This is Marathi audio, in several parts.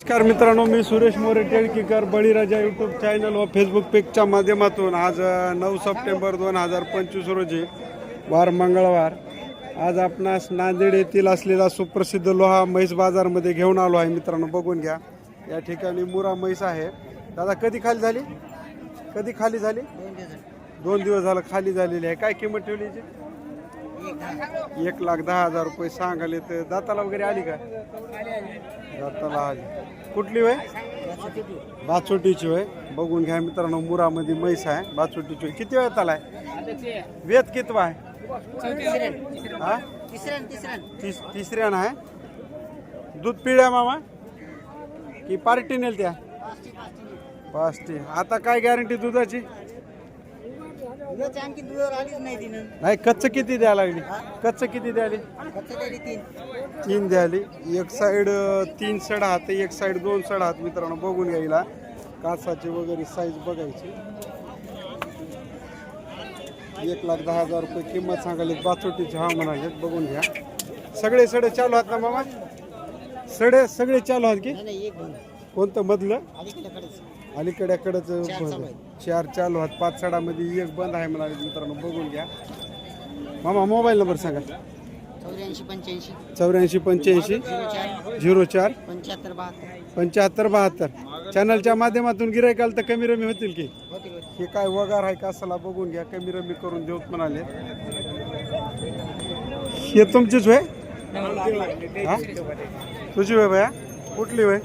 नमस्कार मित्रांनो मी सुरेश मोरे टेळकीकर बळीराजा यूट्यूब चॅनल व फेसबुक पेजच्या माध्यमातून आज नऊ सप्टेंबर दोन हजार पंचवीस रोजी वार मंगळवार. आज आपणास नांदेड येथील असलेला सुप्रसिद्ध लोहा म्हैस बाजारमध्ये घेऊन आलो आहे मित्रांनो बघून घ्या. या ठिकाणी मुरा म्हैस आहे. दादा कधी खाली झाली? कधी खाली झाली? दोन दिवस झालं. खाली झालेली आहे. काय किंमत ठेवली? एक लाख. दहा हजार रुपये सांगाले तर दाताला वगैरे आली का? दाताला आली. कुठली वय? बाचोटीची वय. बघून घ्या मित्रांनो मुरामध्ये म्हैस आहे बाचोटीची वय. किती वेळ आलाय? वेत कितवा आहे? हा? तिस तिसऱ्यानं आहे. दूध पिळ्या मामा? की पार्टी नेल त्या पाच टी आता काय गॅरंटी दुधाची? आणखी दुधावर आलीच नाही तिनं नाही कच्च किती द्या लागली? कच्च किती द्याली फक्त तीन. तीन द्याली एक साइड तीन सड हात एक साइड दोन सड हात मित्रांनो बघून घ्यायला. कासाची वगैरे साईज बघायची. एक लाख दहा हजार रुपये किंमत सांगायली बाचोटीची हा म्हणाले बघून घ्या. सगळे सडे चालू आहेत ना मामा? सडे सगळे चालू आहेत की? नाही नाही एक दोन. कोणतं मधलं? अलीकडेकडेच. अलीकड्याकडंच चार चालू आहेत. चार चालू आहेत पाच सडामध्ये एक बंद आहे म्हणाले मित्रांनो बघून घ्या. मामा मोबाईल नंबर सांगा. चौऱ्याऐंशी पंच्याऐंशी. चौऱ्याऐंशी पंच्याऐंशी. झिरो चार. पंच्याहत्तर बहात्तर. पंच्याहत्तर बहात्तर. चॅनलच्या माध्यमातून गिरायकाल तर कमी रमी होतील की? हे काय वगार आहे का? असला बघून घ्या. कमी रमी करून देऊत म्हणाले. हे तुमचीच होय? हा? तुझी होय भया? कुठली होय?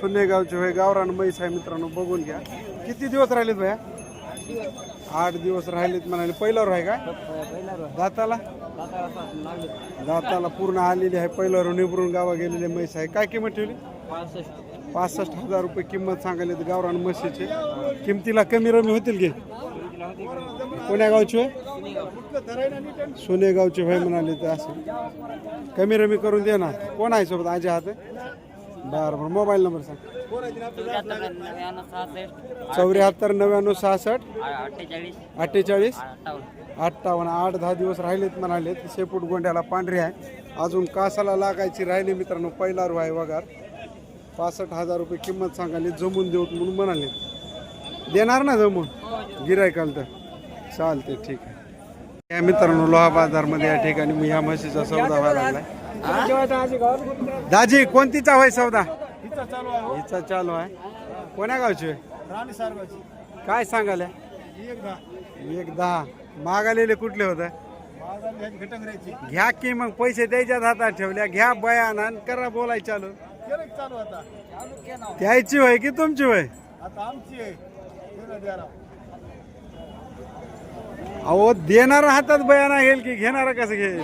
सुन्नेगावची होय. गावरान म्हैस आहे मित्रांनो बघून घ्या. किती दिवस राहिलेत भया? आठ दिवस राहिलेत म्हणाले. पहिल्यावर आहे का? दाताला? दाताला पूर्ण आलेली आहे. पहिल्यावर निवडून गावा गेलेले म्हैस आहे. काय किंमत ठेवली? पासष्ट हजार रुपये किंमत सांगायला गावरान म्हशीचे. किमतीला कमी रमी होतील की? कोण्या गावची होय सोनेगावचे होय म्हणाले ते असं. कमी रमी करून दे ना. कोण आहे सोबत? आजी हात बरं बरं. मोबाईल नंबर सांग. चौऱ्याहत्तर नव्याण्णव सहासष्ट. अठ्ठेचाळीस. अठ्ठावन्न. आठ दहा दिवस राहिलेत म्हणाले. शेपूट गोंड्याला पांढरे आहे. अजून कासाला लागायची राहिली मित्रांनो. पहिला रू आहे वगार. पासष्ट हजार रुपये किंमत सांगाली जमून देऊत म्हणून म्हणाले. देणार ना जमून? गिरायकाल तर. चालते ठीक आहे. या मित्रांनो लोहा बाजारमध्ये या ठिकाणी मी ह्या म्हशीचा सौदा व्हायला लागलाय. दाजी कोणतीचा होय सौदा? हिचा चालू आहे. कोण्या गावची काय सांगायला? एक दहा. मागालेले कुठले होते? घ्या की मग पैसे द्यायच्याच हातात ठेवल्या. घ्या बयान आणि करा बोलाय चालू. चालू आता त्याची होय की तुमची होय? आता आमची आहे. अहो देणार हातात बयान घेईल की घेणार कसं घेईल?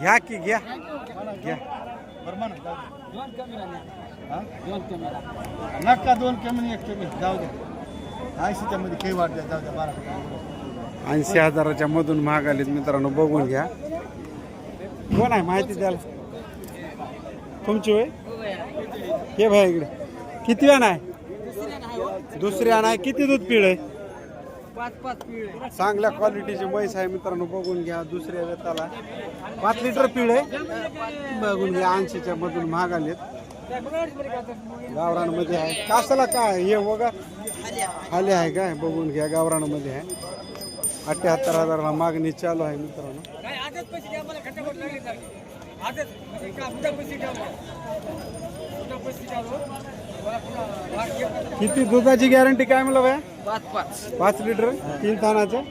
घ्या की घ्या. घ्या? नका दोन कमी आणि एक कमी. जाऊ द्या. ऐंशीच्या मध्ये काही वाढ द्या. जाऊ द्या. बारा ऐंशी हजाराच्या मधून महागालीत मित्रांनो बघून घ्या. कोण आहे माहिती द्याला तुमची होय? हे भाई इकडे. किती वेळ आहे? दुसऱ्या नाही किती दूध पिळ आहे पाच पाच पिळे. चांगल्या क्वालिटीची म्हैस आहे मित्रांनो बघून घ्या दुसऱ्या वेताला पाच लिटर पिळ. आहे बघून घ्या ऐंशीच्या मधून महाग आलेत गावरानमध्ये आहे. कासाला काय हे बघा. खाली आहे काय? बघून घ्या गावरानमध्ये आहे. अठ्याहत्तर हजाराला मागणी चालू आहे मित्रांनो. किती दुधाची गॅरंटी काय म्हणलं बाया? पाच पाच. पाच लिटर तीन थानाचं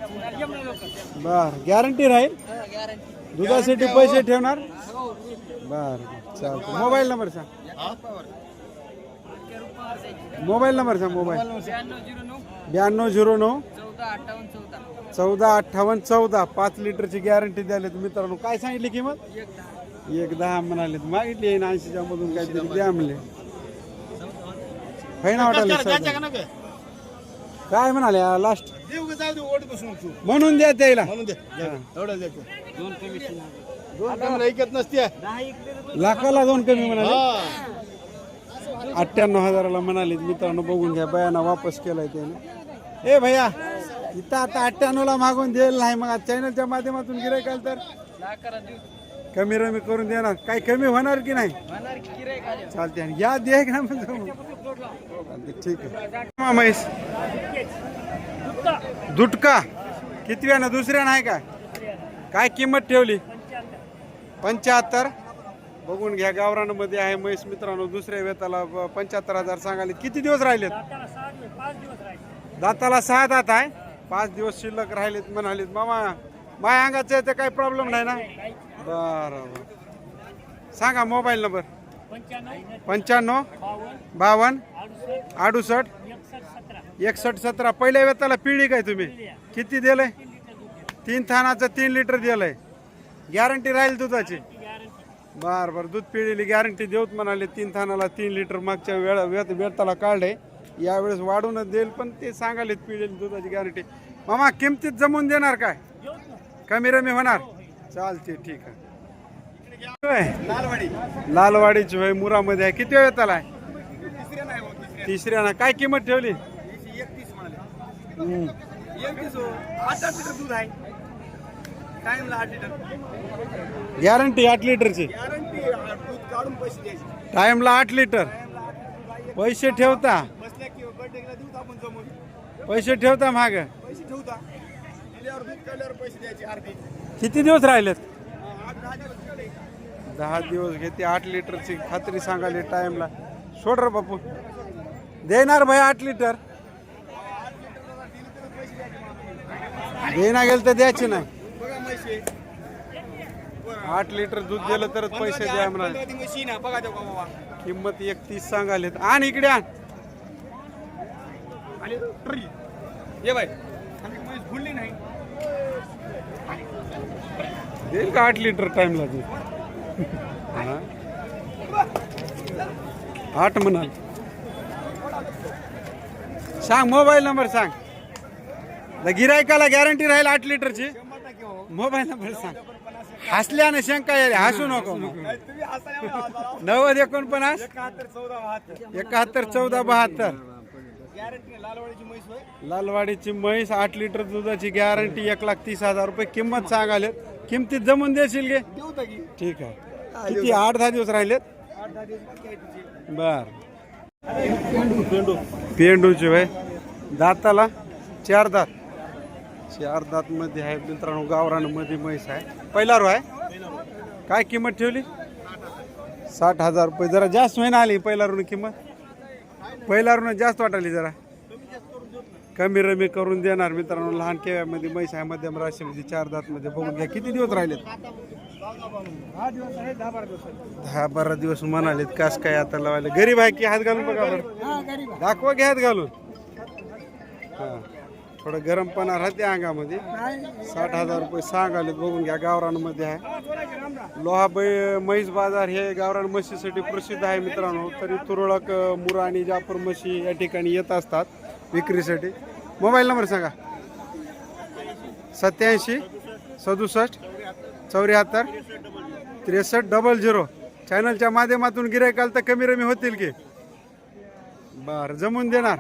बर गॅरंटी राहील? दुधासाठी पैसे ठेवणार? बर चालतं मोबाईल नंबर सांग. मोबाईल नंबर सांग मोबाईल. ब्याण्णव झिरो नऊ. चौदा अठ्ठावन्न चौदा. पाच लिटरची गॅरंटी द्यायला मित्रांनो काय सांगितली किंमत? एक दहा म्हणाले मागितली आहे ऐंशीच्या मधून काहीतरी द्या म्हणले. फाईन वाटायला काय म्हणाले लास्ट देऊ का? जाऊ दे ओढ बसून तू. म्हणून द्या त्याला. म्हणून दे. एवढं द्यायचं दोन कमी दोन कमी ऐकत नसते लाखाला दोन कमी म्हणाले? हा. अठ्ठ्याण्णव हजाराला म्हणाले मित्रांनो बघून घ्या बयाना वापस केलाय त्याने. ए भैया इथं आता अठ्ठ्याण्णवला मागून देईल नाही मग चॅनलच्या माध्यमातून गिरायकाल तर? कमी रमी करून देणार. काही कमी होणार की नाही? चालते आणि या दे का मग जाऊ. चालते ठीक आहे. मा म्हैस दुटका. कितव्या ना? दुसऱ्या नाही काय काय किंमत ठेवली? पंच्याहत्तर. बघून घ्या गावरानमध्ये आहे म्हैस मित्रांनो दुसऱ्या वेताला पंच्याहत्तर हजार सांगाले किती दिवस राहिलेत? दाताला सहा दात आहे. पाच दिवस शिल्लक राहिलेत म्हणालेत मामा माय अंगाचं ते काही प्रॉब्लेम नाही ना? बरं बरं. सांगा मोबाईल नंबर. पंच्याण्णव बावन्न अडुसष्ट एकसष्ट सतरा. पहिल्या वेताला पिढी काय तुम्ही? किती दिलंय? तीन थानाचं तीन लिटर दिलंय. गॅरंटी राहील दुधाची? बर बर. दूध पिढीली गॅरंटी देऊत म्हणाले तीन थानाला तीन लिटर मागच्या वेळ वेत वेताला काढले. यावेळेस वाढूनच देईल पण ते सांगाले पिढीली दुधाची गॅरंटी मामा किमतीत जमून देणार काय? कमी रमी होणार? चालते ठीक आहे. लालवाडी. लालवाडीची होय मुरामध्ये आहे. किती वेळ त्याला तिसऱ्या नाही हो ना काय किंमत ठेवली. एकतीस हो. आठ गॅरंटी लिटरची. गॅरंटी टाइमला आठ लिटर. पैसे ठेवता. पैसे ठेवता माग. किती दिवस राहिलेत आठ दहा दिवस ठेवले. दहा दिवस घेते आठ लिटरची खात्री सांगाली टाइमला सोड रे बापू. देणार भाई आठ लिटर. देना गेलं तर द्यायचे नाही. आठ लिटर दूध दिलं तरच पैसे द्या म्हणा किंमत एकतीस सांगालेत आण इकडे आण. देईल का आठ लिटर टाइमला दूध? हा? आठ म्हणाल. सांग मोबाईल नंबर सांग. गिरायकाला गॅरंटी राहील आठ लिटरची. मोबाईल नंबर सांग. हसल्याने शंका येईल. हसू नको. नव्वद एकोणपन्नास. एकाहत्तर चौदा बहात्तर. लालवाडीची म्हैस आठ लिटर दुधाची गॅरंटी एक लाख तीस हजार रुपये. किंमत सांगाले किमतीत जमून देशील गे? ठीक आहे. किती? आठ दहा दिवस राहिलेत? बर. पेंडूची वय. दाताला? चार दात. चार दात मध्ये आहे मित्रांनो गावरानमध्ये म्हैस आहे. पहिला रो आहे? काय किंमत ठेवली? साठ हजार रुपये. जरा जास्त महिना आली पहिला रून किंमत. पहिला रून जास्त वाटाली जरा. कमी रमी करून देणार मित्रांनो. लहान केव्यामध्ये म्हैस आहे मध्यम राशीमध्ये चार दात मध्ये. बघून घ्या किती दिवस राहिलेत? दहा बारा दिवस म्हणालेत कास काय आता लावायला? गरीब आहे की हात घालून बघा बरं. दाखवा घ्या हात घालून. हा. थोडं गरमपणा राहते अंगामध्ये. साठ हजार रुपये सांगाले बघून घ्या गावरानमध्ये आहे. लोहा बै म्हैस बाजार हे गावरान म्हशीसाठी प्रसिद्ध आहे मित्रांनो. तरी तुरळक मुरा आणि जाफर म्हशी या ठिकाणी येत असतात विक्रीसाठी. मोबाईल नंबर सांगा. सत्याऐंशी सदुसष्ट चौऱ्याहत्तर. त्रेसष्ट डबल झिरो चॅनलच्या माध्यमातून गिरायकाल तर कमी रमी होतील की? बर जमून देणार.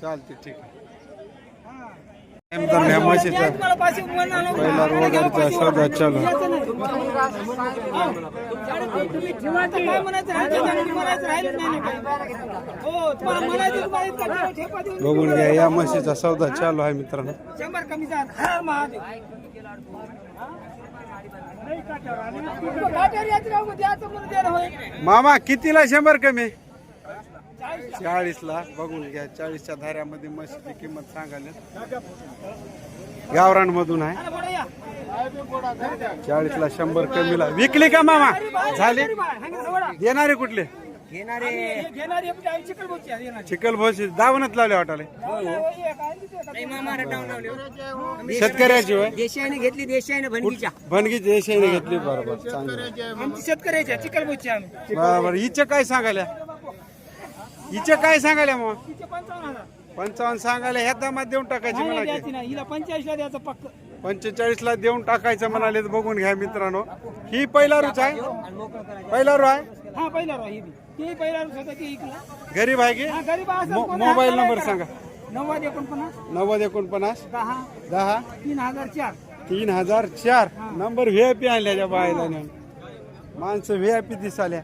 चालते ठीक आहे. ह्या म्हशीचा पहिला रोगाचा सौदा चालू आहे. बघून घ्या या म्हशीचा सौदा चालू आहे मित्रांनो शंभर कमी जा हर महादेव मामा कितीला शंभर कमी? चाळीस ला बघून घ्या चाळीसच्या धाऱ्यामध्ये म्हशीची किंमत सांगायला. गावरान मधून आहे. चाळीस ला शंभर कमीला. विकली का मामा? झाली. देणारे कुठले? चिकल भोशी दावणच लावले वाटाले शेतकऱ्याची होय? देशाने घेतली देशाने भणगीच्या. भणगी देशाने घेतली बरोबर चांगलं. आमची शेतकऱ्याच्या चिकलबोची आम्ही. बरोबर. हिच्या काय सांगाल्या हिच्या काय सांगाल्या मग पंचावन्न सांगायला ह्या दामात देऊन टाकायची हिला पंचेचाळीस ला द्यायचं पक्क. पंचेचाळीस ला देऊन टाकायचं म्हणाले तर बघून घ्या मित्रांनो. ही पहिला रुच आहे? पहिला रू आहे? हा पहिला रो ही बी. ते पहिला रो होता ते इकला. गरीब आहे की? हा गरीब मो- कोण मोबाईल नंबर सांगा. नव्वद एकोणपन्नास. नव्वद एकोणपन्नास. दहा. दहा. तीन हजार चार. तीन हजार चार. नंबर व्ही आय पी आणल्याच्या बायला नेऊन. माणसं व्ही आय पी दिसाल्या.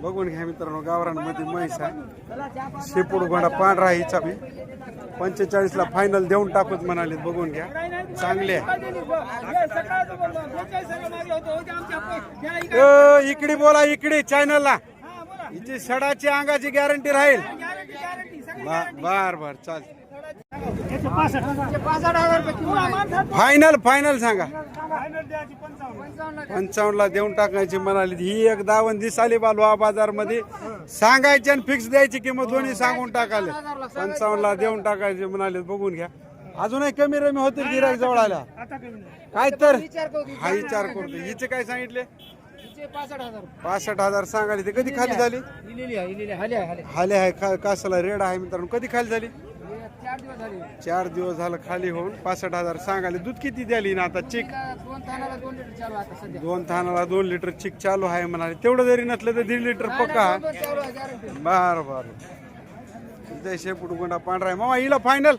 बघून घ्या मित्रांनो गावरांमध्ये म्हैस आहे. शेपूड घोडा पांढरा हिचा बी. पंचेचाळीस ला फायनल देऊन टाकूत म्हणाले बघून घ्या. चांगले आहे. अ, इकडे. बोला इकडे चॅनलला हिची सडाची अंगाची गॅरंटी राहील. बर बर चाल. फायनल फायनल सांगा. पंचावन्न ला देऊन टाकायची म्हणाली. ही एक दावण दिसाली बालवा बाजारमध्ये सांगायची आणि फिक्स द्यायची किंमत दोन्ही सांगून टाकाले पंचावन्न ला देऊन टाकायचे म्हणाले. बघून घ्या. अजूनही कमी रमी होतील गिराक जवळ आल्या. काय तर? हा विचार करतो. हिचे काय सांगितले? पासष्ट हजार. सांगाले ते कधी खाली झाली? हाले आहे का कासाला रेड आहे मित्रांनो कधी खाली झाली? चार दिवस झालं. खाली होऊन पासष्ट हजार सांगाले दूध किती द्याली ना आता? चिक. दोन थानाला दोन लिटर चिक चालू आहे म्हणाले. तेवढं जरी नसलं तर दीड लिटर पक्का. बर बर. जय शेपूट गुंडा पांढरा आहे. मामा हिला फायनल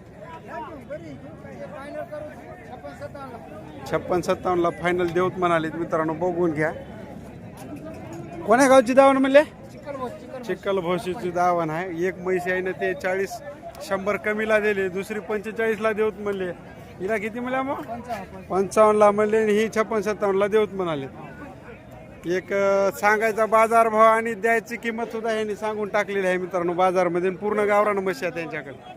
छप्पन सत्तावन्न ला फायनल देऊत म्हणाले मित्रांनो. बघून घ्या. कोण्या गावची दावण म्हणले? चिक्कल भोशीची दावण आहे. एक म्हैस आहे ना ते चाळीस शंभर कमीला दिले. दुसरी पंचेचाळीस ला देऊत म्हणले. हिला किती म्हणल्या मग पंचावन्न ला म्हणले आणि ही छप्पन सत्तावन्न ला देऊत म्हणाले. एक सांगायचा बाजार भाव आणि द्यायची किंमत सुद्धा ह्यांनी सांगून टाकलेली आहे मित्रांनो बाजारमध्ये. आणि पूर्ण गावरान म्हशी आहे त्यांच्याकडे.